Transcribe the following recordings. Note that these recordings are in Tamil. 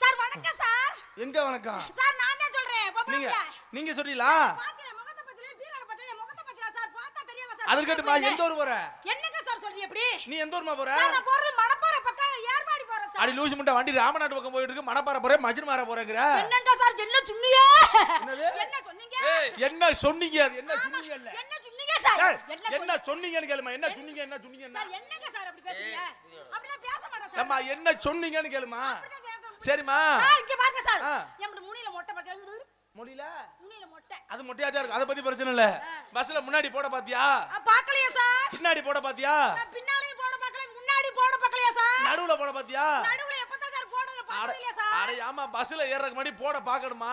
சார் வணக்கம் சார் எங்க வணக்கம் சார் நான் தான் சொல்றேன் நீங்க. நீங்க சொல்றீங்களா பாத்தீங்களா, முகத்தை பத்தில, பீரோல பத்தில, முகத்தை பத்தில சார், பார்த்தா தெரியல சார். அது இருக்கட்டுமா பொம்பளை எந்த ஊர் போற என்னங்க சார் சொல்றீங்க இப்படி? நீ எந்த ஊர்மா போற சார், நான் போறது மணப்பாறை பக்கம் ஏர்வாடி போறேன் சார். அடி முட்டை வண்டி ராமநாட்டு பக்கம் போயிட்டு இருக்கு மணப்பாறை போறேன் மஜ்மார போறேங்கிற என்னங்க சார், என்ன சொன்னீங்க? என்ன சொன்னீங்க? என்ன சொன்னீங்க அது என்ன சொன்னீங்க இல்ல என்ன சொன்னீங்க சார்? என்ன என்ன சொன்னீங்க? சொன்னீங்கன்னு கேளுமா என்ன சொன்னீங்க என்ன சொன்னீங்க என்ன சார், என்னங்க சார் அப்படி பேசுறீங்க? அப்படிலாம் பேச மாட்டேன் சார். ஏம்மா என்ன சொன்னீங்கன்னு கேளுமா. சரிம்மா சார், இங்க பாருங்க சார். என்கிட்ட முனியில மொட்டை பத்தில, முடியல முனியில மொட்டை. அது மொட்டையா தான் இருக்கும் அதை பத்தி பிரச்சனை இல்ல பஸ்ல முன்னாடி போட பாத்தியா ஆ, பார்க்கலையா சார்? பின்னாடி போட பாத்தியா நான் பின்னாலையும் போட பார்க்கல, முன்னாடி போட பார்க்கலையா சார்? நடுவுல போட பாத்தியா நடுவுல எப்பதான் சார் பார்த்தது இல்லையா சார்? அட, ஆமா பஸ்ல ஏறதுக்கு முன்னாடி போட பாக்கணுமா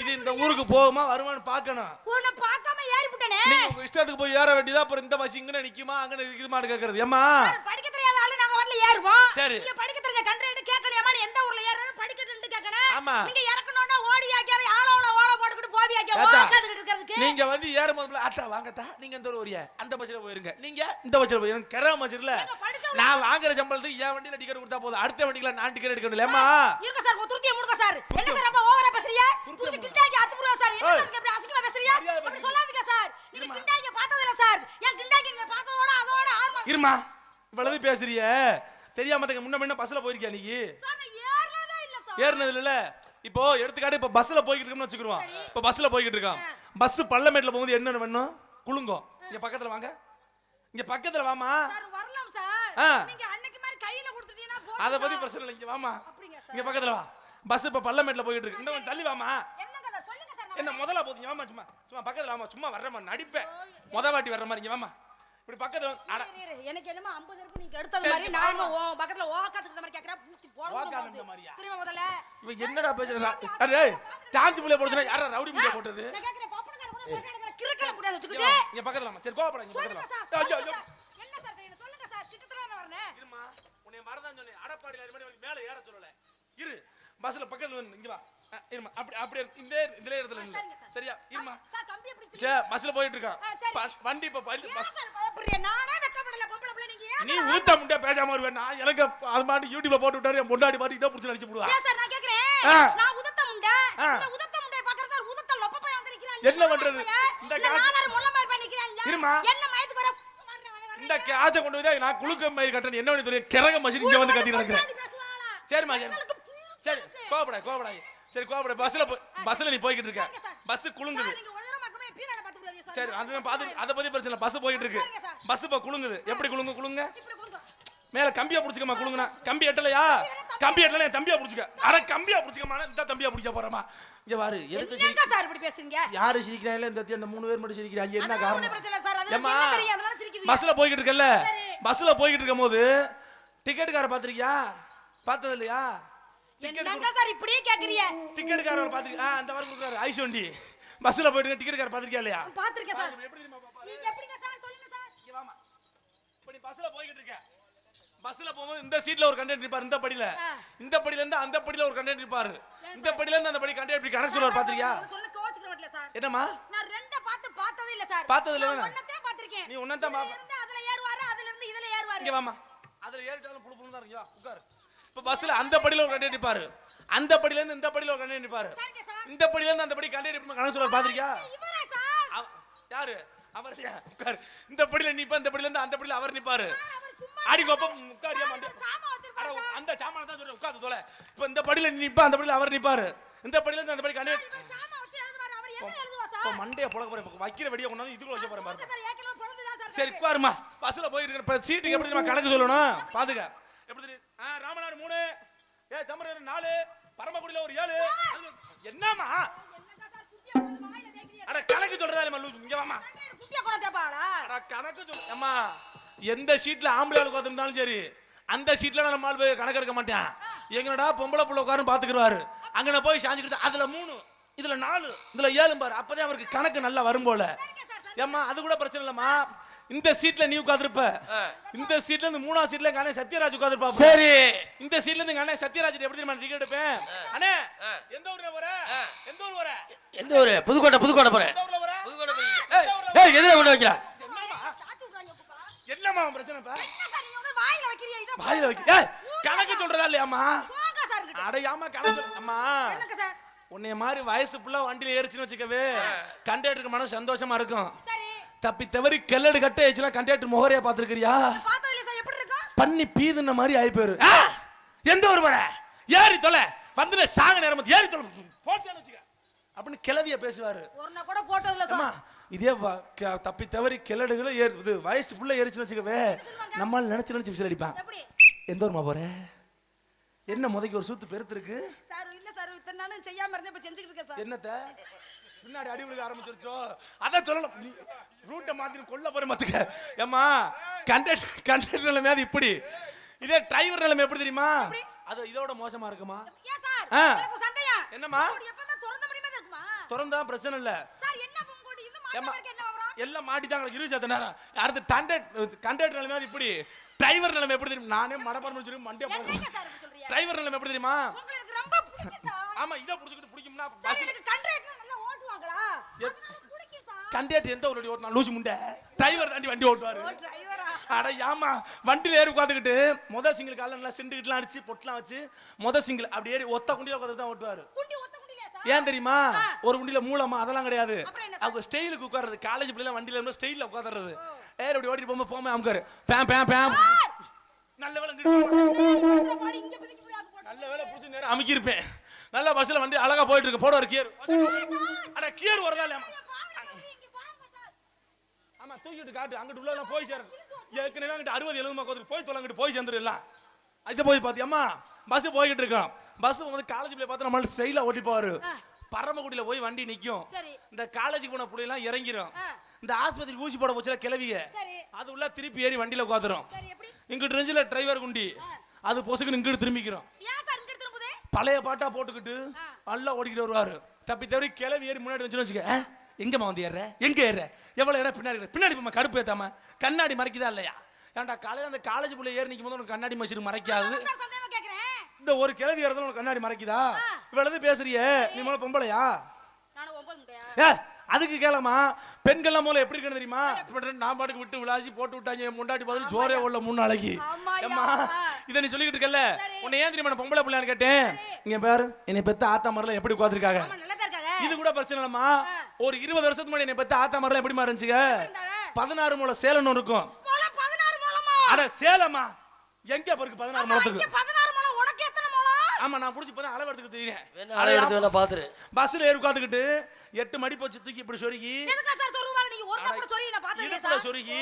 இது இந்த? ஊருக்கு போகுமா வருமான்னு பாக்கணும் உன்னை பார்க்காம ஏறி விட்டனே. நீங்க உங்க இஷ்டத்துக்கு போய் ஏற வேண்டியதா அப்புறம் இந்த பஸ் இங்கன நிக்குமா அங்கன நிக்குமான்னு கேக்குறது ஏமா படிக்க தெரியாத ஆளு நாங்க வரல ஏறுவோம். சரி. நீங்க படிக்க தெரிஞ்ச கண்ட்ரிட்டு கேட்கலையாமா, நீ எந்த ஊர்ல ஏறுறன்னு படிக்கட்டுன்ட்டு கேட்கணும். ஆமா. நீங்க இறக்கணும்னா ஓடி ஆக்கியாரு, ஆளோட ஓட போட்டுக்கிட்டு போவியாக்கியா, ஏத்தா, உக்காந்துக்கிட்டு இருக்கிறதுக்கு. நீங்க வந்து ஏறும்போது அத்தா வாங்கத்தா நீங்க இந்த ஒரு அந்த பஸ்ல போயிருங்க நீங்க இந்த பஸ்ல போயிருங்க கெரா பஸ்ல நான் வாங்குற சம்பளத்துக்கு என் வண்டியில டிக்கெட் கொடுத்தா போதும் அடுத்த வண்டியில நான் டிக்கெட் எடுக்கணும் ஏமா இருங்க சார், உங்க துருத்தியை முடுங்க சார். என்ன சார் ரொம்ப ஓவரா புடிச்சு முடு. கிண்டாக்கி அத்து புடுவா சார். என்ன. சார் இப்படி அசிங்கமா? மரியாதை அப்படி. சொல்லாதீங்க சார். நீங்க கிண்டாக்கிய பார்த்ததில்ல சார். ஏன் கிண்டாக்கி நீங்க பார்த்ததோட அதோட ஆர்வம். இருமா இவ்வளவு பேசுறிய தெரியாம தங்க முன்ன முன்ன பஸ்ல போயிருக்கியா நீ ஏறுனதே இல்ல இப்போ எடுத்துக்காட்டு இப்போ பஸ்ல போய்கிட்டு இருக்கோம்னு வச்சுக்கிருவோம் இப்போ பஸ்ல போய்கிட்டு இருக்கான். பஸ் பள்ளமேட்ல போகும்போது என்ன வேணும்? குலுங்கும். இங்க பக்கத்துல வாங்க. இங்க பக்கத்துல வாமா வரலாம் சார். நீங்க அன்னைக்கு மாதிரி கையில கொடுத்துட்டீங்கன்னா போதும் அத பத்தி. பிரச்சனை இல்லை. இங்க வாமா. இங்க பக்கத்துல வா. பஸ் இப்ப பள்ளமேட்ல போயிட்டு இருக்கு. இன்னும் தள்ளி வாமா என்ன முதல்ல போதுங்க வாமா சும்மா. சும்மா பக்கத்துல வாமா சும்மா வர்றமா நடிப்பேன். முத வாட்டி வர்ற மாதிரி இங்க வாமா இப்படி பக்கத்துல எனக்கு என்னமோ 50 இருக்கு நீங்க எடுத்தது சரி, மாதிரி. நான் உன் பக்கத்துல ஓக்காத்துக்கு மாதிரி கேக்குறேன். பூச்சி போடணும் மாதிரியா? திரும்ப முதல்ல. இவன் என்னடா பேசுறா? அரே டான்ஸ் புள்ளைய போடுச்சுனா யாரா ரவுடி முடிய போட்டது? நான் கேக்குறேன் பாப்பனக்கார கூட எனக்கு கிறுக்கல கூட இங்க வச்சுக்கிட்டு. இங்க பக்கத்துல வாமா. சரி கோவப்படாத இங்க பக்கத்துல ஐயோ ஐயோ. என்ன சார் செய்யணும்? சொல்லுங்க சார். சிட்டத்துல நான் வரேன் இருமா உன்னை மறதான் சொன்னேன். அடப்பாடியில் மேல ஏற சொல்லல. இரு பஸ்ல பக்கத்துல வந்து இங்க வா. இருமா அப்படி அப்படியே இந்த இந்த இடத்துல சார். சரியா? இருமா சார் தம்பி எப்படி சே பஸ்ல போயிட்டு இருக்கான். வண்டி இப்ப பள்ளி பஸ். நானே வெக்கப்படல பொம்பளை பிள்ளை. நீங்க நீ ஊத்த முண்டே பேசாம வருவேன் நான் எனக்கு அது மாதிரி யூடியூப்ல போட்டு விட்டாரு. என் பொண்டாடி பாட்டு இதோ புடிச்சு அடிச்சு விடுவா ஏன் சார் நான் கேக்குறேன். நான் உதத்த முண்டை. இந்த உதத்த முண்டை பாக்குற சார். உதத்த லொப்ப பையன் வந்து நிக்கிறான் என்ன பண்றது? இந்த காசு- முள்ள மாதிரி பண்ணி நிக்கிறான் இருமா. என்ன மயத்துக்கு வர. இந்த காசை கொண்டு போய் நான் குளுக்க மயிர் கட்டணும் என்ன பண்ணி தெரியும். கிறக மசின் இங்க வந்து கட்டி நடக்கிறேன்? சரிம்மா சரி. உங்களுக்கு புரிஞ்சு சரி கோவப்பட பஸ்ல பஸ்ல நீ போய்கிட்டு இருக்க. பஸ் குலுங்குது. சார், என் அதுதான் பாத்து அதை பத்தி பிரச்சனை பஸ் போயிட்டு இருக்கு. பஸ் இப்ப குலுங்குது. எப்படி குலுங்கு குலுங்க. மேல கம்பியா புடிச்சுக்கமா குலுங்குனா. கம்பி எட்டலையா? கம்பி எட்டல தம்பியா புடிச்சுக்க. அட கம்பியா புடிச்சுக்கமா இந்த தம்பியா புடிக்க போறமா இங்க பாரு எதுக்கு சிரி- இப்படி பேசுறீங்க? யாரு சிரிக்கிறாங்களே இந்த இந்த மூணு பேர் மட்டும் சிரிக்கிறாங்க என்ன காரணம். சிரிக்குதுங்க. பஸ்ல போய்கிட்டு இருக்கல. பஸ்ல போய்கிட்டு இருக்கும்போது டிக்கெட்டுக்கார பாத்திருக்கியா பார்த்தது இல்லையா என்னங்க சார் இப்படியே கேக்குறீங்க? டிக்கெட்டுக்காரர் பாத்திருக்கா அந்த மாதிரி கொடுக்குறாரு. ஐஸ் வண்டி. பஸ்ல போயிட்டு டிக்கெட்டுக்கார பாத்திருக்கியா இல்லையா? பாத்திருக்கேன் சார்? நீங்க எப்படிங்க சார்? சொல்லுங்க சார். இங்க வாமா. இப்ப நீ பஸ்ல போய்கிட்டு இருக்க. பஸ்ல போகும்போது இந்த சீட்ல ஒரு கண்டக்டர் இருப்பாரு. இந்த படியில. இந்த படியில இருந்து அந்த படியில ஒரு கண்டக்டர் இருப்பாரு. இந்த படியில இருந்து அந்த படி கண்டக்டர் இப்படி கணக்கு சொல்லுவார் பாத்திருக்கியா சொல்ல கோச்சுக்க மாட்டல சார். என்னம்மா? நான் ரெண்ட பார்த்து பார்த்ததே இல்ல சார். பார்த்தது இல்ல? ஒன்னதே பார்த்திருக்கேன். நீ ஒன்னதான் பாப்ப. அதுல ஏறுவாரு அதுல இருந்து இதுல ஏறுவாரு. இங்க வாமா அதுல ஏறிட்டாலும் புழு புழு தான் இருக்கு. வா உட்காரு. இப்ப பஸ்ல அந்த படியில ஒரு கண்டக்டர் நிப்பாரு. அந்த படியில இருந்து இந்த படியில ஒரு கண்டக்டர் சார். இந்த படியில இருந்து அந்த படி கண்டக்டர் கணக்கு சொல்லுவார் அவ- யாரு? அவர்? உட்காரு. இந்த படியில நிப்பா இந்த படியில இருந்து அந்த படியில அவர் சும்மா அடி கோப்பம் உட்காரியா. அந்த சாமான தான் சொல்றேன் உட்காந்து தொலை. இப்ப இந்த படியில நீ நிப்பா அந்த படியில அவர் நிப்பாரு. இந்த படியில இருந்து அந்த படி கண்டே இவர் சாமான் வச்சு எழுதுவாரு அவர் என்ன எழுதுவா இப்ப மண்டைய புழக்க போறேன் இப்ப வைக்கிற வெடிய கொண்டாந்து இதுக்குள்ள வைக்க போறேன் பாருங்க. சார் உட்காருமா. பஸ்ல போயிட்டு இருக்கிற சீட்டுக்கு எப்படி தெரியுமா கணக்கு சொல்லணும் பாத்துக்க. எப்படி தெரியும் ராமநாடு மூணு. ஏ தமிழர் நாலு. பரமக்குடியில ஒரு ஏழு. அதுல- என்னம்மா? அட கணக்கு சொல்றதா இல்லை இங்க வாமா அட கணக்கு சொல் அம்மா எந்த சீட்ல ஆம்பளை ஆள் உட்காந்துருந்தாலும் சரி அந்த சீட்ல நம்ம ஆள் போய் கணக்கு எடுக்க மாட்டேன். எங்கடா பொம்பளை புள்ள உட்காரும் பாத்துக்கிறாரு அங்கே நான் போய் சாஞ்சுக்கிட்டு அதுல மூணு இதுல நாலு இதுல ஏழு பாரு. அப்பதான் அவருக்கு கணக்கு நல்லா வரும் போல. ஏமா ஏம்மா அது கூட பிரச்சனை இல்லம்மா. இந்த சீட்ல நீ உட்கார்ந்திருப்ப. இந்த சீட்ல இருந்து மூணாவது சீட்ல எங்க அண்ணன் சத்யராஜ் உட்கார்ந்திருப்பா சரி. இந்த சீட்ல இருந்து எங்க அண்ணன் சத்யராஜ் எப்படி தெரியுமா டிக்கெட் எடுப்பேன்? அண்ணே. எந்த ஊர்ல வர எந்த ஊர் வர எந்த ஊரு? புதுக்கோட்டை புதுக்கோட்டை போறேன். எந்த ஊர்ல வர புதுக்கோட்டை போய் ஏய் எதுல கொண்டு வைக்கிறா? உன் பிரச்சனை இப்ப? வாயில வைக்கிறீங்க இதை வாயில வைக்க ஏய், கணக்கு சொல்றதா இல்லையாம்மா? போங்க சார். அடையாம கணக்கு. அம்மா. என்னங்க சார்? உன்னைய மாதிரி வயசு புள்ள வண்டியில ஏறிச்சுன்னு வச்சுக்கவே கண்டக்டருக்கு மன சந்தோஷமா இருக்கும். தப்பி தவறி கெல்லடு கட்ட ஆயிடுச்சுன்னா கண்டக்டர் முகரையா இருக்கும் பண்ணி பீதுன மாதிரி ஆயி போயிரு! எந்த ஊர் வர? ஏறி தொலை. வந்து சாங்க நேரம் ஏறி தொலை. போட்டேன்னு வச்சுக்க. அப்படின்னு கிளவிய பேசுவாரு. ஒரு கூட போட்டது இல்ல அம்மா சார் இதே தப்பி தவறி கிளடுகளை ஏறு இது வயசு புள்ள ஏறிச்சுன்னு வச்சுக்கவே நம்மால் நினைச்சு நினைச்சு விசில் அடிப்பான் எந்த ஊர்மா போற? என்ன முதக்கு ஒரு சூத்து பெருத்து இருக்கு சார் இல்ல சார் இத்தனை நாளும் செய்யாம இருந்தேன் இப்ப செஞ்சுக்கிட்டு இருக்கேன் சார். என்னத்த? பின்னாடி அடி விழுக ஆரம்பிச்சிருச்சோ? அதான் சொல்லணும். நீ ரூட்டை மாத்தின்னு கொல்ல போற மாத்துக்க ஏம்மா கண்டக்டர் கண்டக்டர் நிலைமை அது இப்படி. இதே டிரைவர் நிலைமை எப்படி தெரியுமா? அது இதோட மோசமா இருக்குமா? என்னம்மா? திறந்த பிரச்சனை இல்ல. எல்லாம் மாட்டிட்டாங்க இரு சத்த நேரம். அடுத்து கண்டக்டர் கண்டக்டர் நிலைமை அது இப்படி. டிரைவர் நிலைமை எப்படி தெரியும்? நானே மடப்பரம் சொல்லி மண்டே டிரைவர் நிலைமை எப்படி தெரியுமா? ஆமா இதை புடிச்சுக்கிட்டு பிடிக்கும்னா ஓட்டுவாங்களா எந்த ஒரு ஓட்டினா? லூசி முண்டை. டிரைவர் தாண்டி வண்டி ஓட்டுவாரு. அட ஏமா வண்டியில ஏறி உட்காந்துக்கிட்டு முத சிங்கிள் கால நல்லா சிண்டுகிட்டுலாம் அடிச்சு பொட்டலாம் வச்சு முத சிங்கிள் அப்படி ஏறி ஒத்த குண்டியில உட்காந்து தான் ஓட்டுவாரு. ஏன் தெரியுமா? ஒரு குண்டியில மூலமா அதெல்லாம் கிடையாது. அவங்க ஸ்டைலுக்கு உட்கார்றது. காலேஜ் பிள்ளைல வண்டியில இருந்து ஸ்டைல்ல உட்கார்றது. ஏறி அப்படி ஓட்டிட்டு போகும்போது போமே அமுக்காரு. பேம் பேம் பேம். நல்ல வேலை நல்ல வேலை புடிச்சு நேரம் அமுக்கியிருப்பேன். நல்ல பஸ்ல வண்டி அழகா போயிட்டு இருக்கு போட ஒரு கியர். அட கியர் வரதா இல்லையா ஆமா தூக்கிட்டு காட்டு. அங்கிட்டு உள்ள போய் சேரும் ஏற்கனவே அங்கிட்டு அறுபது எழுபது மக்கள் போய் தொலை அங்கிட்டு போய் சேர்ந்துரு எல்லாம். அது போய் பாத்தியம்மா? பஸ் போய்கிட்டு இருக்கோம். பஸ் வந்து காலேஜ் பிள்ளை பார்த்து நம்மள ஸ்டைலா ஓட்டி போவாரு பரமக்குடியில போய் வண்டி நிக்கும். இந்த காலேஜுக்கு போன புள்ளி எல்லாம் இறங்கிரும். இந்த ஆஸ்பத்திரி ஊசி போட போச்சுல கிளவிய. அது உள்ள திருப்பி ஏறி வண்டியில உட்காந்துரும் இங்கிட்டு ரெஞ்சில டிரைவர் குண்டி. அது பொசுக்குன்னு இங்கிட்டு திரும்பிக்கிறோம். பழைய பாட்டா போட்டுக்கிட்டு நல்லா ஓடிக்கிட்டு வருவாரு. தப்பி தவறி கிளவி ஏறி முன்னாடி வந்துச்சுன்னு வச்சுக்க எங்கம்மா வந்து ஏற எங்க ஏற எவ்வளவு இடம் பின்னாடி? பின்னாடி போமா கடுப்பு ஏத்தாம. கண்ணாடி மறைக்குதா இல்லையா? ஏன்டா காலையில அந்த காலேஜ் புள்ள ஏறி நிற்கும் போது உனக்கு கண்ணாடி மசிட்டு மறைக்காது? இந்த ஒரு கிளவி ஏறதும் உனக்கு கண்ணாடி மறைக்குதா? இவ்வளவு பேசுறியே நீ முதல்ல பொம்பளையா? ஏ அதுக்கு கேளமா பெண்கள்லாம் முதல்ல எப்படி இருக்கணும் தெரியுமா? நான் பாட்டுக்கு விட்டு விளாசி போட்டு விட்டாங்க முண்டாட்டி பதில் சோறே உள்ள மூணு நாளைக்கு. இதை நீ சொல்லிக்கிட்டு இருக்கல. உன்னை ஏன் தெரியுமா பொம்பளை பிள்ளைன்னு கேட்டேன்? இங்க பாரு என்னை பெத்த ஆத்தா மரல எப்படி உட்காந்துருக்காங்க இது கூட பிரச்சனை இல்லம்மா. ஒரு இருபது வருஷத்துக்கு முன்னாடி என்னை பெத்த ஆத்தா மரல எப்படிமா இருந்துச்சுங்க? பதினாறு மூளை சேலன்னு இருக்கும். அட சேலமா எங்க பிறகு பதினாறு முளம் ஆமா நான் புடிச்சு இப்பதான் அளவு எடுத்துக்க தெரியும் வேணா அளவு எடுத்து வேணா பாத்துரு. பஸ்ல ஏறி உட்காந்துக்கிட்டு எட்டு மடி போச்சு தூக்கி இப்படி சொருகி? ஒரு கூட சொல்லி நான் பார்த்தேன் இடுப்புல சொருகி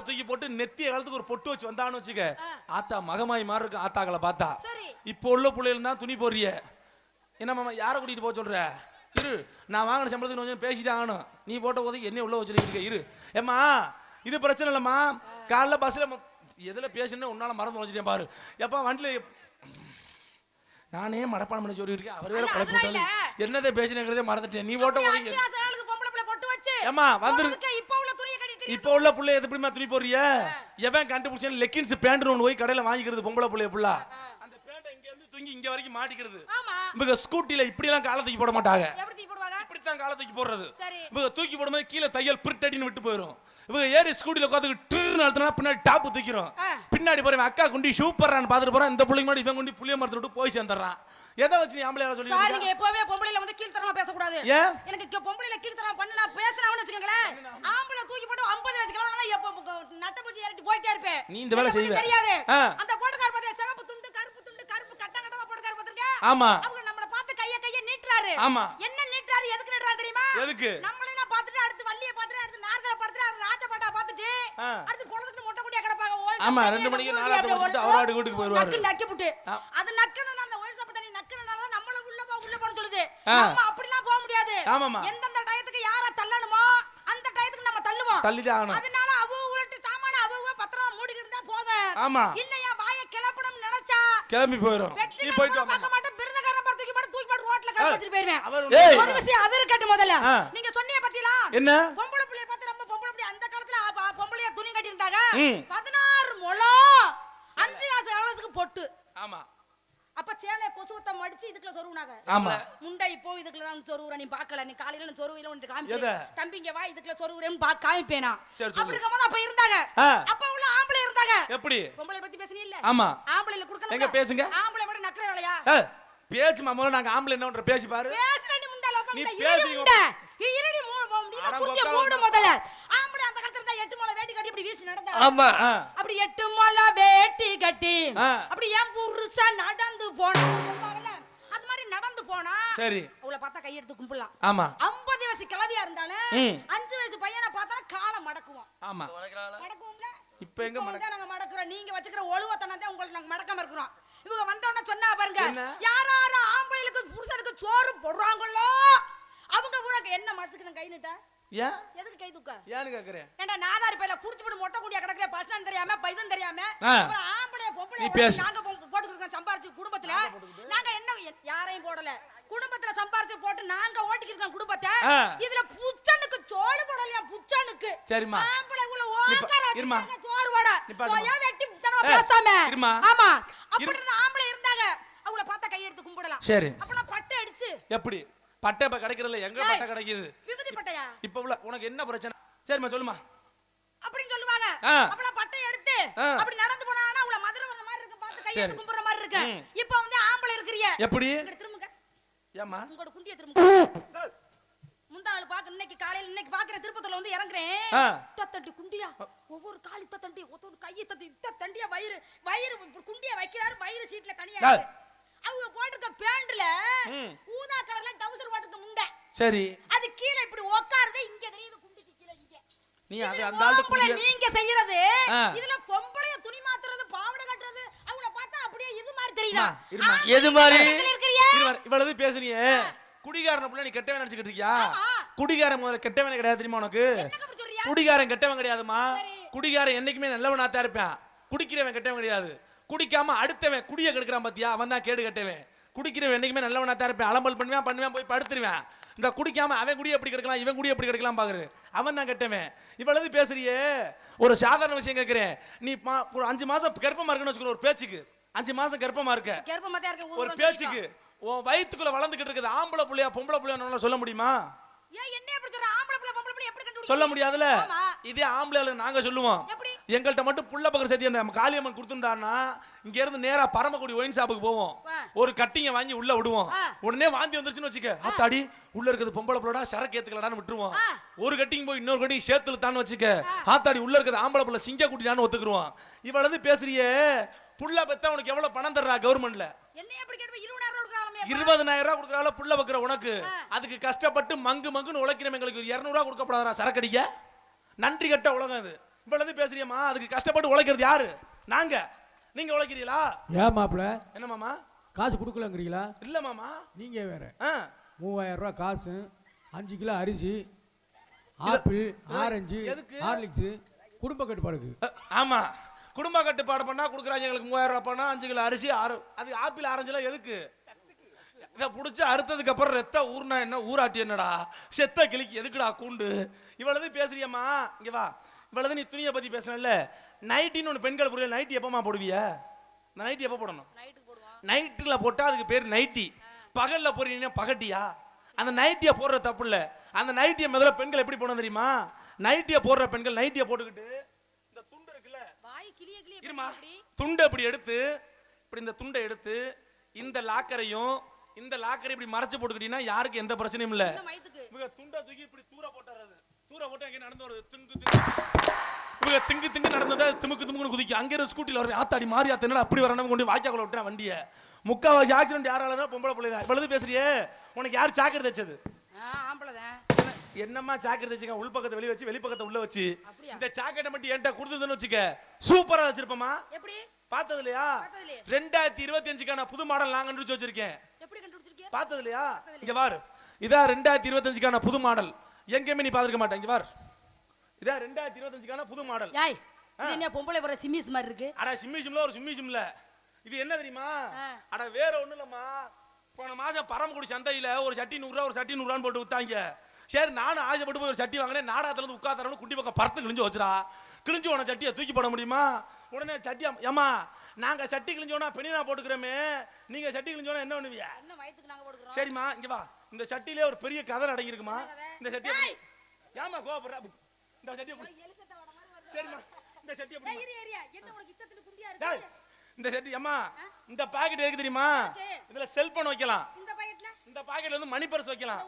தூக்கி போட்டு நெத்திய காலத்துக்கு ஒரு பொட்டு வச்சு வந்தான்னு வச்சுக்க ஆத்தா மகமாய் மாதிரி இருக்கும் ஆத்தாக்களை பார்த்தா. இப்போ உள்ள பிள்ளைகள் தான் துணி போடுறிய. என்ன மாமா யாரை கூட்டிட்டு போக சொல்ற? இரு நான் வாங்கின சம்பளத்துக்கு கொஞ்சம் பேசிதான் ஆகணும் நீ போட்ட போது என்ன உள்ள வச்சிருக்க இரு. ஏம்மா இது பிரச்சனை இல்லம்மா. காலைல பஸ்ல ம- எதுல பேசுனே உன்னால மறந்து வச்சுட்டேன் பாரு. எப்பா வண்டியில நானே மடப்பாடம் பண்ணி சொல்லிட்டு இருக்கேன். அவர் விட்டாரு. என்னதை பேசினேங்கிறதே மறந்துட்டேன். நீ போட்ட போது ஏம்மா, வந்துரு. இப்ப உள்ள துணியை கட்டிட்டு இப்போ உள்ள புள்ளை எப்படிமா துணி போறிய எவன் கண்டுபிடிச்சாலும் லெக்கின்ஸ் பேண்ட் ஒன்று போய் கடையில வாங்கிக்கிறது பொம்பளை புள்ளைய புள்ள அந்த பேண்ட் இங்க இருந்து தூங்கி இங்க வரைக்கும் மாட்டிக்கிறது. ஆமா. இவங்க ஸ்கூட்டில இப்படி எல்லாம் காலை தூக்கி போட மாட்டாங்க. எப்படி தூக்கி போடுவாங்க? இப்படித்தான் காலை தூக்கி போடுறது. சரி. இவங்க தூக்கி போடும்போது கீழே தையல் பிரிட்டடின்னு விட்டு போயிடும் இவங்க ஏறி ஸ்கூட்டில உட்காந்து ட்ரின்னு அழுத்தினா பின்னாடி டாப்பு தூக்கிறோம். பின்னாடி போறவன் அக்கா குண்டி சூப்பரான்னு பார்த்துட்டு போறான். இந்த பிள்ளைங்க மாதிரி இவன் குண்டி புளிய மரத்தை விட்டு போய் சேர்ந்துடுறான். எதை வச்சு நீ ஆம்பளை சொல்லி சார் நீங்க எப்பவுமே பொம்பளைல வந்து கீழ்த்தரமா பேசக்கூடாது. ஏன்? எனக்கு பொம்பளைல கீழ்த்தரமா பண்ண நான் பேசுறேன்னு வச்சுக்கோங்களேன். ஆம்பளை தூக்கி போட்டு 50 வச்சுக்கலாம். நான் எப்ப நட்ட பூச்சி ஏறிட்டு போயிட்டே இருப்பேன். நீ இந்த வேலை செய்வ. தெரியாது. அந்த போட்டுக்கார பாத்தியா சிவப்பு துண்டு கருப்பு துண்டு கருப்பு கட்ட கட்டமா போட்டுக்கார பாத்திருக்க ஆமா. அவங்க நம்மள பார்த்து கைய கைய நீட்டுறாரு. ஆமா. என்ன நீட்டுறாரு எதுக்கு நீட்டுறாரு தெரியுமா? எதுக்கு? நம்மளெல்லாம் பார்த்துட்டு அடுத்து வள்ளிய பார்த்துட்டு அடுத்து நாரதரை பார்த்துட்டு அடுத்து ராஜபாட்டா பார்த்துட்டு. அடுத்து பொழுதுக்கு மொட்டை குடியா கிடப்பாங்க. ஆமா, சாப்பிட்டு ரெண்டு மணிக்கு ஊருக்கு நாலாட்டு அப்படியே முடிச்சுட்டு ஓடி- அவர் ஆடு வீட்டுக்கு போயிருவாரு. நக்கு நக்கி புட்டு ஆ. அது நக்கணும் அந்த ஒய் சாப்பிட்டு தண்ணி நக்கணுனால தான் நம்மள உள்ள போ உள்ள போன்னு சொல்லுது ஆ. நம்ம அப்படிலாம் போக முடியாது. ஆமாம்மா. எந்தெந்த டயத்துக்கு யார தள்ளணுமோ அந்த டயத்துக்கு நம்ம தள்ளுவோம். தள்ளிதான் ஆகணும். அதனால அவங்க சாமான அவங்க பத்திரமா மூடிக்கிட்டு போதும் ஆமா. இல்லையா வாயை கிளப்பணும் நினைச்சா கிளம்பி போயிடும் நீ போயிட்டு பார்க்க மாட்டேன். விருந்தக்காரன் பார்த்து தூக்கி போட்டு தூக்கி போட்டு ரோட்ல கரை வச்சுட்டு போயிருவேன். அவர். ஒரு விஷயம் அது இருக்கட்டும் முதல்ல. நீங்க சொன்னீங்க பத்தியலா என்ன? பொம்பளை பிள்ளைய பார்த்து ரொம்ப பொம்பளை பிள்ளை. அந்த காலத்துல ஆ, பா- பொம்பளை ம். பதினாறு முழம். அஞ்சு காசு அளவுக்கு பொட்டு. ஆமா. அப்ப சேலை கொசுவத்தை மடிச்சு இதுக்குள்ள சொருவுனாங்க ஆமா. தான் சொருவுற நீ பார்க்கல. நீ காலையில நான் சொருவில உன்ட்டு எத? காமிப்பேன் தம்பிங்க வா இதுக்குள்ள சொருவுறேன்னு பா காமிப்பேனா. அப்படி இருக்கும்போது அப்ப இருந்தாங்க. அப்ப உள்ள ஆம்பளை இருந்தாங்க. எப்படி? பொம்பளை பத்தி பேசுனீ இல்ல? ஆமா. ஆம்பளைல குடுக்கணும் எங்க பேசுங்க? ஆம்பளை மட்டும் நக்கற வேலையா? பேச்சு மாமா நாங்க ஆம்பளை என்ன பண்ற பேசி பாரு. பேசுற நீ முண்டா லோகம் நீ பேசுறீங்க. இருடி குத்திய மூடு உண்டா. முதல்ல. ஆம்பளை அந்த காலத்துல இருந்தா எட்டு முளை வேட்டி கட்டி இப்படி வீசி நடந்தா? ஆமா அப்படி எட்டு முளை வேட்டி கட்டி. அப்படி என் புருஷன் நடந்து போனா நடந்து போனா சரி. அவளை பார்த்தா கையெடுத்து கும்பிடலாம். ஆமா. ஐம்பது வயசு கிளவியா இருந்தாலும். அஞ்சு வயசு பையனை பார்த்தா காலை மடக்குவோம் ஆமா. மடக்குவோம்ல? இப்ப எங்க நாங்க மடக்குறோம். நீங்க வச்சுக்கிற ஒழுவத்தனம் தான் உங்களுக்கு நாங்க மடக்காம இருக்கிறோம். இவங்க வந்தோடனே சொன்னா பாருங்க என்ன? யார் யார் ஆம்பளைகளுக்கு புருஷனுக்கு சோறு போடுறாங்களோ அவங்க ஊருக்கு என்ன மாசத்துக்கு நான் கை நிட்ட? ஏன்? எதுக்கு கை தூக்க? ஏன்னு கேக்குறேன். ஏன்டா நாதாரி பையில குடிச்சு போட்டு மொட்டை குடியா கிடக்குற பஸ்டாண்ட் தெரியாம பைதம் தெரியாம நீ பேசு. நாங்க போட்டுக்கிறோம் சம்பாரிச்சு குடும்பத்துல நாங்க என்ன யாரையும் போடல குடும்பத்துல சம்பாரிச்சு போட்டு நாங்க ஓட்டிக்கிருக்கோம் குடும்பத்தை. இதுல புச்சனுக்கு சோறு போடலையா புச்சனுக்கு. ஆம்பளை உள்ள நிப்பா- ஓக்கார இருமா. வச்சிருக்காங்க சோறு போட நிப்பாட்டுமா. போயா வெட்டி தடவை ஏய், பேசாம இருமா. ஆமா அப்படி இருந்த ஆம்பளை இருந்தாங்க அவங்கள பார்த்தா கையெடுத்து கும்பிடலாம் சரி அப்பலாம் பட்டை அடிச்சு எப்படி பட்டை இப்ப கிடைக்கிறதுல எங்க. பட்டை கிடைக்குது விபூதி பட்டையா இப்ப உள்ள உனக்கு என்ன பிரச்சனை சரிம்மா சொல்லுமா அப்படின்னு சொல்லுவாங்க. அப்பலாம் பட்டை எடுத்து. அப்படி நடந்து வந்த கையெடுத்து கும்பிடுற மாதிரி இருக்கு. இப்போ வந்து ஆம்பளை இருக்கிறிய. எப்படி? திரும்புங்க. ஏம்மா? உங்களோட குண்டிய திரும்புங்க. முந்தா நாள் பாக்க இன்னைக்கு காலையில இன்னைக்கு பாக்குற திருப்பத்துல வந்து இறங்குறேன். தட்டி குண்டியா? ஒவ்வொரு காலி இத்த தண்டி ஒவ்வொரு கையை தட்டி இத்த தண்டியா வயிறு வயிறு குண்டியா வைக்கிறாரு வயிறு சீட்ல தனியா. அவங்க போட்டிருக்க பேண்ட்ல. ஊதா கலர்ல டவுசர் போட்டிருக்க முண்டை. சரி. அது கீழே இப்படி உட்காருது இங்க தெரியுது குண்டிக்கு கீழே இங்க நீ அது அந்த குடிய- நீங்க செய்யறது. இதுல பொம்பளைய துணி மாத்துறது பாவாடை கட்டுறது அவங்கள பார்த்தா அப்படியே இது மாதிரி தெரியுதா எது மாதிரி? இவ்வளவு பேசுனியே. குடிகாரன புள்ள நீ கெட்டவன் நினைச்சுக்கிட்டு இருக்கியா. குடிகாரன் முதல்ல கெட்டவன் கிடையாது தெரியுமா உனக்கு? குடிகாரன் கெட்டவன் கிடையாதுமா. குடிகாரன் என்னைக்குமே நல்லவனா தான் இருப்பான். குடிக்கிறவன் கெட்டவன் கிடையாது. குடிக்காம அடுத்தவன் குடிய கெடுக்கிறான் பாத்தியா? அவன் தான் கேடு கெட்டவன். குடிக்கிறவன் என்னைக்குமே நல்லவனா தான் இருப்பான். அலம்பல் பண்ணுவான் பண்ணுவான் போய் படுத்துருவான். இந்த குடிக்காம அவன் குடி எப்படி கெடுக்கலாம் இவன் குடி எப்படி கெடுக்கலாம் பாக்குறது அவன் தான் கெட்டவன். இவ்வளவு பேசுறியே. ஒரு சாதாரண விஷயம் கேட்கிறேன் நீ ஒரு அஞ்சு மாசம் கர்ப்பமா இருக்குன்னு வச்சுக்கோ ஒரு பேச்சுக்கு. அஞ்சு மாசம் கர்ப்பமா இருக்க. கர்ப்பமா தான் இருக்க ஒரு பேச்சுக்கு உன் வயித்துக்குள்ள வளர்ந்துகிட்டு இருக்குது ஆம்பளை புள்ளையா பொம்பளை புள்ளையா சொல்ல முடியுமா. ஏன் என்ன எப்படி சொல்ற? ஆம்பளை பிள்ளை பொம்பளை பிள்ளை எப்படி கண்டுபிடிக்க சொல்ல முடியாதுல. இதே ஆம்பளை நாங்க சொல்லுவோம். எங்கள்கிட்ட மட்டும் புள்ள பக்கர் சேர்த்து நம்ம காளியம்மன் கொடுத்துருந்தான்னா இங்க இருந்து நேரா பரமக்குடி ஒயின் ஷாப்புக்கு போவோம். ஒரு கட்டிங்க வாங்கி உள்ள விடுவோம். உடனே வாந்தி வந்துருச்சுன்னு வச்சுக்க ஆத்தாடி உள்ள இருக்கிறது பொம்பளை புள்ளடா சரக்கு ஏத்துக்கலடான்னு விட்டுருவோம். ஒரு கட்டிங் போய் இன்னொரு கட்டிங் சேர்த்துல தான் வச்சுக்க ஆத்தாடி உள்ள இருக்கிறது ஆம்பளை புள்ள சிங்க குட்டிடான்னு ஒத்துக்குருவோம் இவ்வளவு பேசுறியே புள்ள பெத்தா உனக்கு எவ்வளவு பணம் தர்றா கவர்மெண்ட்ல இருபதனாயிரம் ரூபாய் கொடுக்குறால புள்ள வைக்கிற உனக்கு. அதுக்கு கஷ்டப்பட்டு மங்கு மங்குன்னு உழைக்கிறோம் எங்களுக்கு ஒரு இருநூறுவா கொடுக்கப்படாதா சரக்கடிக்க. நன்றி கட்ட உலகம் அது. இவ்வளவு பேசுறியம்மா அதுக்கு கஷ்டப்பட்டு உழைக்கிறது யாரு? நாங்க. நீங்க உழைக்கிறீங்களா? ஏன் மாப்பிள? என்ன மாமா? காசு கொடுக்கலங்கிறீங்களா? இல்ல மாமா. நீங்க வேற. ஆ, மூவாயிரம் ரூபாய் காசு அஞ்சு கிலோ அரிசி ஆப்பிள் ஆரஞ்சு எதுக்கு? ஹார்லிக்ஸ் குடும்ப கட்டுப்பாடுக்கு அ, ஆமா. குடும்ப கட்டுப்பாடு பண்ணா கொடுக்குறாங்க எங்களுக்கு மூவாயிரம் ரூபாய் பண்ணா அஞ்சு கிலோ அரிசி ஆறு அது ஆப்பிள் ஆரஞ்சுலாம் எதுக்கு? இதை பிடிச்சி அறுத்ததுக்கு அப்புறம் ரத்த ஊர்னா என்ன? ஊராட்டி என்னடா? செத்த கிளிக்கு எதுக்குடா கூண்டு? இவ்வளவு பேசுறியம்மா. இங்க வா. இவ்வளவு நீ துணியை பத்தி பேசுனல நைட்டின்னு ஒன்று பெண்கள் புரியல. நைட்டி எப்பமா போடுவிய? இந்த நைட்டி எப்போ போடணும்? நைட்டில் போட்டால் அதுக்கு பேர் நைட்டி. பகலில் போறீங்கன்னா பகட்டியா? அந்த நைட்டியை போடுற தப்பு இல்லை. அந்த நைட்டியை முதல்ல பெண்கள் எப்படி போடணும் தெரியுமா? நைட்டியை போடுற பெண்கள் நைட்டியை போட்டுக்கிட்டு இந்த துண்டு இருக்குல்ல வாய் கிளிய கிளிய இருமா? துண்டை இப்படி எடுத்து இப்படி இந்த துண்டை எடுத்து இந்த லாக்கரையும் இந்த லாக்கரை இப்படி மறைச்சு போட்டுக்கிட்டீங்கன்னா யாருக்கு எந்த பிரச்சனையும் இல்ல. இவங்க துண்டை தூக்கி இப்படி தூர போட்டுறது தூர போட்டு அங்கே நடந்து வருது. திங்கு திங்கு. இவங்க திங்கு திங்கு நடந்ததா திமுக்கு திமுக்குன்னு குதிக்கும் அங்கே இருந்து ஸ்கூட்டியில் வர ஆத்தாடி மாறி ஆத்தனடா அப்படி வரணும் கொண்டு வாய்க்காக்குள்ள விட்டுறேன் வண்டியை? முக்காவாசி ஆக்சிடென்ட் யாரால தான் பொம்பளை பிள்ளை தான் இவ்வளவு பேசுறியே? உனக்கு யார் சாக்கெட் தைச்சது? ஆம்பளை தான் என்னம்மா சாக்கெட் தைச்சிக்க உள் பக்கத்தை வெளிய வச்சு வெளி பக்கத்தை உள்ள வச்சு? இந்த சாக்கெட்டை மட்டும் என்கிட்ட கொடுத்ததுன்னு வச்சுக்க. சூப்பரா வச்சிருப்போமா எப்படி? பார்த்தது இல்லையா. ரெண்டாயிரத்தி இருபத்தி அஞ்சுக்கான புது மாடல் நான் கண்டுபிடிச்சு வச்சிருக்கேன். பார்த்தது இல்லையா? இங்க பாரு. இதான் ரெண்டாயிரத்தி இருபத்தஞ்சுக்கான புது மாடல் எங்கேயுமே நீ பார்த்திருக்க மாட்டேன் இங்க பாரு. இதான் ரெண்டாயிரத்தி இருபத்தஞ்சுக்கான புது மாடல் இது என்ன பொம்பளை வர சிம்மிஸ் மாதிரி இருக்கு? அட சிம்மி சிம்ல ஒரு சிம்மி சிம்ல. இது என்ன தெரியுமா. அட வேற ஒண்ணும் இல்லம்மா போன மாசம் பரமக்குடி சந்தையில ஒரு சட்டி நூறு ரூபா ஒரு சட்டி நூறு ரூபான்னு போட்டு வித்தாங்க. சரி நானும் ஆசைப்பட்டு போய் ஒரு சட்டி வாங்கினேன். நாடகத்துல இருந்து உட்காந்துறவனு குண்டி பக்கம் பரட்டு கிழிஞ்சு வச்சுடா கிழிஞ்சு போன சட்டியை தூக்கி போட முடியுமா? உடனே சட்டியா ஏமா நாங்க சட்டி கிழிஞ்சோனா பெண்ணினா போட்டுக்கிறோமே. நீங்க சட்டி கிழிஞ்சோனா என்ன பண்ணுவியா சரிம்மா இங்க வா. இந்த சட்டிலே ஒரு பெரிய கதை அடங்கி இருக்குமா என்ன கதை? இந்த சட்டியை. ஏம்மா கோபப்படுற இந்த சட்டியை. சரிம்மா இந்த சட்டியை இந்த சட்டி அம்மா இந்த பாக்கெட் எதுக்கு தெரியுமா? இதுல செல்போன் வைக்கலாம். இந்த பாக்கெட்ல? இந்த பாக்கெட்ல வந்து மணி பர்ஸ் வைக்கலாம்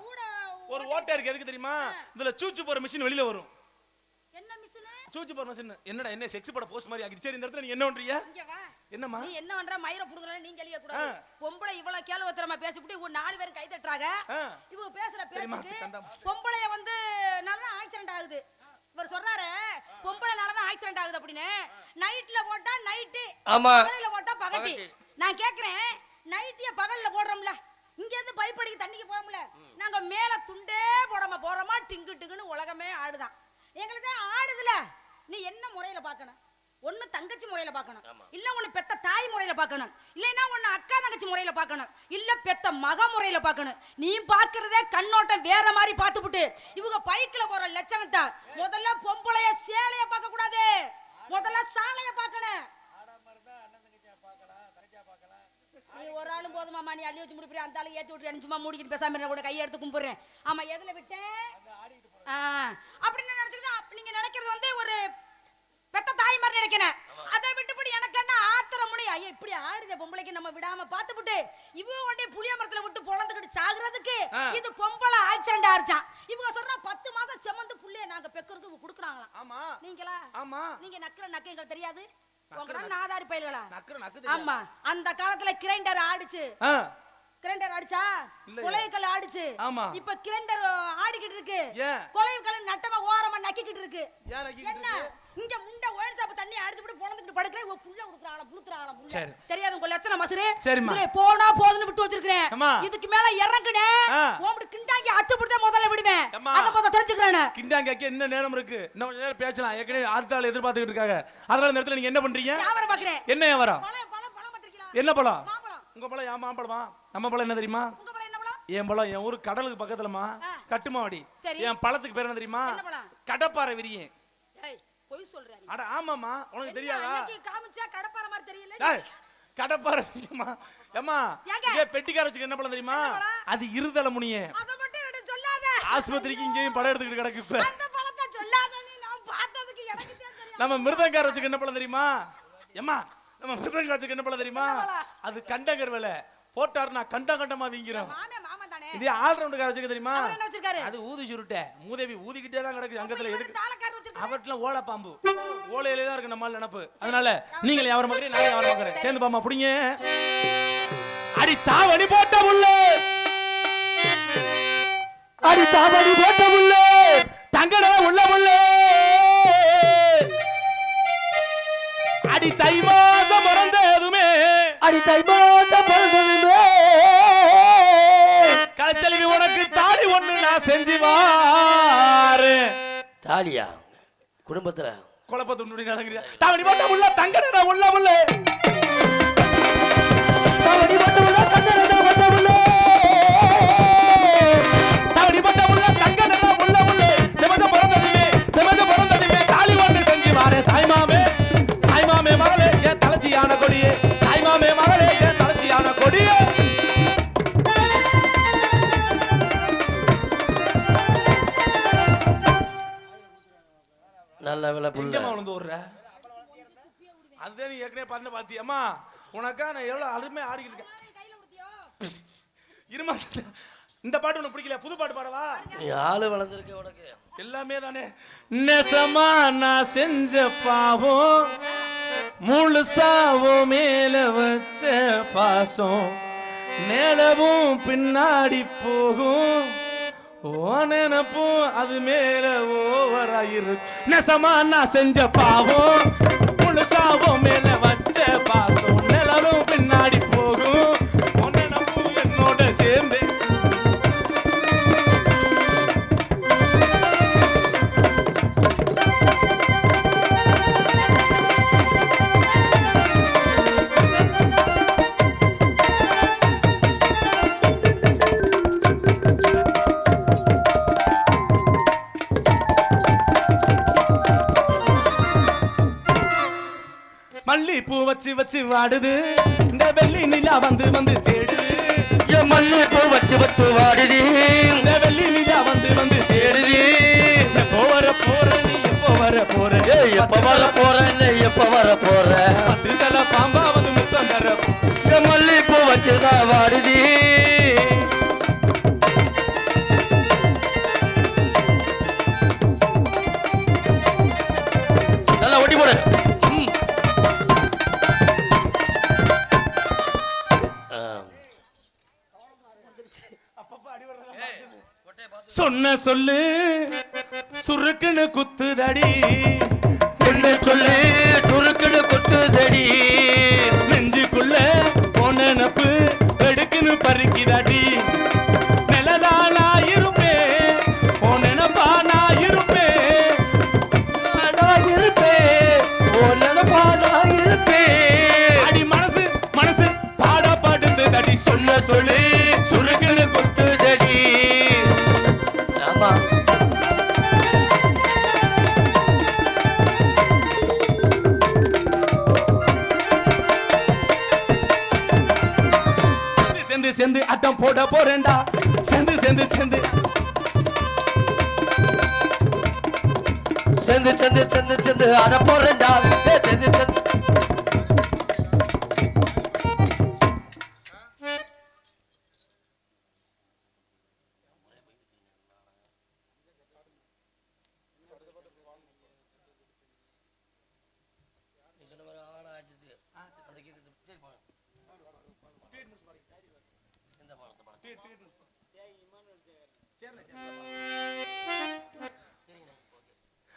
ஒரு ஓட்டை இருக்கு எதுக்கு தெரியுமா? இதுல சூச்சு போற மிஷின் வெளியில வரும். என்ன மிஷினு சூச்சு போற மிஷின் என்னடா என்ன செக்ஸ் பட போஸ்ட் மாதிரி ஆகிடுச்சு சரி இந்த இடத்துல நீ என்ன பண்றீங்க? இங்க வா. என்னம்மா? நீ என்ன பண்ற? மயிர புடுங்கற நீங்க எலிய கூடாது. பொம்பளை இவ்வளவு கேளுவத்தரமா பேசிவிட்டு ஒரு நாலு பேர் கை தட்டுறாங்க. இவங்க பேசுற பேச்சுக்கு. பொம்பளைய வந்து நல்ல ஆக்சிடென்ட் ஆகுது. இவர் சொல்றாரு பொம்பளைனால தான் ஆக்சிடென்ட் ஆகுது அப்படின்னு. நைட்ல போட்டா நைட்டு ஆமா. பகல்ல போட்டா பகட்டி. நான் கேக்குறேன் நைட்டிய பகல்ல போடுறோம்ல. இங்க இருந்து பைப் அடிக்க தண்ணிக்கு போறோம்ல நாங்க மேல துண்டே போடாம போறோமா? டிங்கு டிங்குன்னு உலகமே ஆடுதான். எங்களுக்கு தான் ஆடுதுல. நீ என்ன முறையில பார்க்கணும்? ஒண்ணு தங்கச்சி முறையில பார்க்கணும். இல்ல ஒண்ணு பெத்த தாய் முறையில பார்க்கணும். இல்லைன்னா ஒண்ணு அக்கா தங்கச்சி முறையில பார்க்கணும். இல்ல பெத்த மக முறையில பார்க்கணும். நீ பாக்குறதே கண்ணோட்டம் வேற மாதிரி பார்த்துப்புட்டு இவங்க பைக்ல போற லட்சணத்தை முதல்ல பொம்பளைய சேலைய பார்க்க கூடாது முதல்ல சாலைய பார்க்கணும். நீ ஒரு ஆளும் போதுமாமா நீ அள்ளி வச்சு முடிப்பிற அந்த ஆளு ஏத்தி விட்டு சும்மா மூடிக்கிட்டு பேசாம கூட கையை எடுத்து கும்பிடுறேன். ஆமா எதுல விட்டேன் அப்படின்னு நினைச்சுக்கிட்டு நீங்க நினைக்கிறது வந்து ஒரு பெத்த தாய் மாதிரி நினைக்கிறேன். அதை விட்டுப்படி எனக்கு என்ன ஆத்திரம் முடி? ஐயா இப்படி ஆடுதே பொம்பளைக்கு நம்ம விடாம பார்த்துப்புட்டு இவங்க உடனே புளிய மரத்துல விட்டு பொழந்துக்கிட்டு சாகுறதுக்கு. இது பொம்பளை ஆக்சிடென்ட் ஆயிடுச்சான் இவங்க சொல்றா பத்து மாசம் செமந்து புள்ளைய நாங்க பெக்கருக்கு குடுக்குறாங்களாம் ஆமா. நீங்களா? ஆமா. நீங்க நக்கிற நக்கு எங்களுக்கு தெரியாது. நாதாரி பயில்களா? நக்குற நக்கு தெரியாது. ஆமா. அந்த காலத்துல கிரைண்டர் ஆடிச்சு. கிரைண்டர் ஆடிச்சா? இல்லையே. கொலைக்கல் ஆடிச்சு. ஆமா. இப்ப கிரைண்டர் ஆடிக்கிட்டு இருக்கு. ஏன்? கொலைக்கல் நட்டமா ஓரமா நக்கிக்கிட்டு இருக்கு. என்ன? இங்க முண்டை ஒழிச்சு சாப்பு தண்ணி அடிச்சு போட்டு பொழந்துக்கிட்டு படுக்கிறேன். இவ புள்ள கொடுக்குறாங்களா புளுக்குறாங்களா புள்ள. தெரியாது உங்க லட்சணம் மசுரு. போனா போதுன்னு விட்டு வச்சிருக்கிறேன். அம்மா. இதுக்கு மேல இறங்குனே ஆ. உன் கிண்டாங்கி அத்து பிடிச்சா முதல்ல விடுவேன் அம்மா. அத போத தெரிஞ்சுக்கிறேன். கிண்டாங்க என்ன நேரம் இருக்கு? இன்னும் கொஞ்ச நேரம் பேசலாம். ஏற்கனவே ஆத்தாள் எதிர்பார்த்துக்கிட்டு இருக்காங்க. அதனால இந்த இடத்துல நீங்க என்ன பண்றீங்க? வியாபாரம் பாக்குறேன் என்ன வியாபாரம்? என்ன பழம்? உங்க பழம் என் மாம்பழமா? நம்ம பழம் என்ன தெரியுமா? என் பழம் என் ஊர் கடலுக்கு பக்கத்துலமா. கட்டுமாவடி. என் பழத்துக்கு பேர் என்ன தெரியுமா? கடப்பாறை விரியன் பொய் சொல்றேன் அட ஆமாமா உனக்கு தெரியாதா? காமிச்சா கடப்பார மாதிரி தெரியல கடப்பாறை விரியம்மா ஏம்மா ஏங்க? இதே பெட்டிக்கார வச்சுக்க என்ன பழம் தெரியுமா? அது இருதலை முனியே அத மட்டும் எனக்கு சொல்லாத ஆஸ்பத்திரிக்கு இங்கேயும் படம் எடுத்துக்கிட்டு கிடக்கு இப்ப. அந்த பழத்தை சொல்லாதன்னு நான் பார்த்ததுக்கு எனக்கு தெரியும். நம்ம மிருதங்கார வச்சுக்க என்ன பழம் தெரியுமா? ஏம்மா நம்ம மிருதங்க வச்சுக்க என்ன பழம் தெரியுமா? அது கண்டகர் வேலை. போட்டாருன்னா கண்ட கண்டமா வீங்கிறோம் மாமே மாமா தானே? இதே ஆல்ரவுண்டுக்கார வச்சுக்க தெரியுமா? அது ஊதி சுருட்ட. மூதேவி ஊதிக்கிட்டே தான் கிடக்கு அங்கத்துல. எதுக்கு? அவற்றில் ஓலை பாம்பு. ஓலையிலே தான் இருக்கு நம்ம நினப்பு. அதனால நீங்கள் வியாபாரம் பார்க்குறீங்க நான் வியாபாரம் பார்க்குறேன் சேர்ந்து பாமா பிடிங்க. அடி தாவணி போட்ட முள்ளு. அடி தாவணி போட்ட முள்ளு தங்கடல உள்ள முள்ளு அடி தை மாதம் பிறந்ததுமே. அடி தை மாதம் பிறந்ததுமே. கலைச்செல்வி உனக்கு தாலி ஒண்ணு நான் செஞ்சு வாரு. தாலியா? குடும்பத்துல? குழப்பத்தை உண்டு நடக்குறியா தாவணி போட்ட முள்ள தங்கடல உள்ள முள்ளு வேலை புள்ள விழுந்து விடுற அதுதான் நீ ஏற்கனவே பண்ண பாத்தியம்மா உனக்கா நான் எவ்வளவு அருமையா ஆடிக்கிட்டு இருக்கேன். இருமா இந்த பாட்டு உனக்கு பிடிக்கல புது பாட்டு பாடவா? ஆளு வளர்ந்துருக்க உனக்கு. எல்லாமே தானே. நெசமா நான் செஞ்ச பாவம் முழுசாவோ மேல வச்ச பாசம் நிலவும் பின்னாடி போகும். ஓ நினப்பும் அது மேல ஓவராயிரு நெசமா நான் செஞ்ச பாவம் முழுசாவோ மேல வச்ச பா மல்லிப்பூ வச்சு வச்சு வாடுது. இந்த வெள்ளி நிலா வந்து வந்து தேடுது என் மல்லிப்பூ வச்சு வச்சு வாடுடி இந்த வெள்ளி நிலா வந்து வந்து தேடுது. எப்போ வர போற நீ எப்போ வர போற? எப்ப வர போற எப்ப வர போற? பத்து தலை பாம்பா வந்து முத்தம் தர. என் மல்லிப்பூ வச்சுதான் வாடுதி. சொன்ன சொல்லு சுருக்குன்னு குத்துதடி. என்ன சொல்லு சுருக்குன்னு கொட்டுதடி நெஞ்சுக்குள்ள போன நப்பு எடுக்குன்னு பறிக்குதடி. சேர்ந்து சேர்ந்து அட்டம் போட போறேன்டா. சேர்ந்து சேர்ந்து சேர்ந்து. சேர்ந்து சேர்ந்து சேர்ந்து சேர்ந்து அட போறேன்டா. சேர்ந்து சேர்ந்து.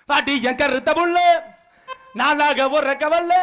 பாட்டி என் கருத்த புள்ள நாளாக ஒரு கவல்ல